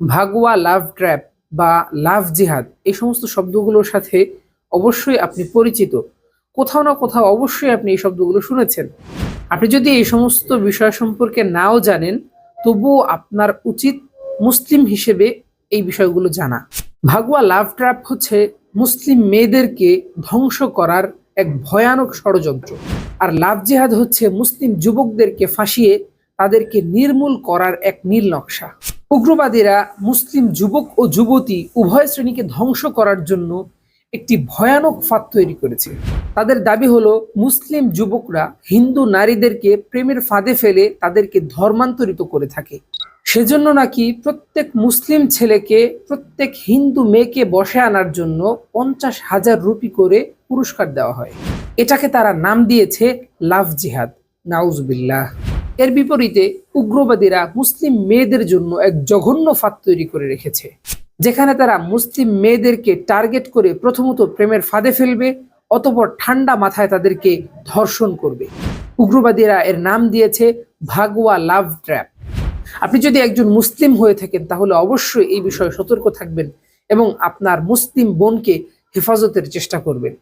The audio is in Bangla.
ভাগুয়া, লাভ ট্র্যাপ বা লাভ জিহাদ, এই সমস্ত শব্দগুলোর সাথে অবশ্যই আপনি পরিচিত। কোথাও না কোথাও অবশ্যই আপনি এই শব্দগুলো শুনেছেন। আপনি যদি এই সমস্ত বিষয় সম্পর্কে নাও জানেন, তবুও আপনার উচিত মুসলিম হিসেবে এই বিষয়গুলো জানা। ভাগুয়া, লাভ ট্র্যাপ হচ্ছে মুসলিম মেয়েদেরকে ধ্বংস করার এক ভয়ানক ষড়যন্ত্র। আর লাভ জিহাদ হচ্ছে মুসলিম যুবকদেরকে ফাঁসিয়ে তাদেরকে নির্মূল করার এক নীল নকশা। উগ্রবাদীরা মুসলিম যুবক ও যুবতী উভয় শ্রেণীকে ধ্বংস করার জন্য একটি ভয়ানক ফাঁদ তৈরি করেছে। তাদের দাবি হলো, মুসলিম যুবকরা হিন্দু নারীদেরকে প্রেমের ফাঁদে ফেলে তাদেরকে ধর্মান্তরিত করে থাকে। সেজন্য নাকি প্রত্যেক মুসলিম ছেলেকে প্রত্যেক হিন্দু মেয়েকে বসে আনার জন্য পঞ্চাশ হাজার রুপি করে পুরস্কার দেওয়া হয়। এটাকে তারা নাম দিয়েছে লাভ জিহাদ। নাউজবিল্লাহ। এর বিপরীতে উগ্রবাদীরা মুসলিম মেয়েদের জন্য এক জঘন্য ফাঁদ তৈরি করে রেখেছে, যেখানে তারা মুসলিম মেয়েদেরকে টার্গেট করে প্রথমত প্রেমের ফাঁদে ফেলবে, অতপর ঠান্ডা মাথায় তাদেরকে ধর্ষণ করবে। উগ্রবাদীরা এর নাম দিয়েছে ভাগুয়া লাভ ট্র্যাপ। আপনি যদি একজন মুসলিম হয়ে থাকেন, তাহলে অবশ্যই এই বিষয়ে সতর্ক থাকবেন এবং আপনার মুসলিম বোনকে হেফাজতের চেষ্টা করবেন।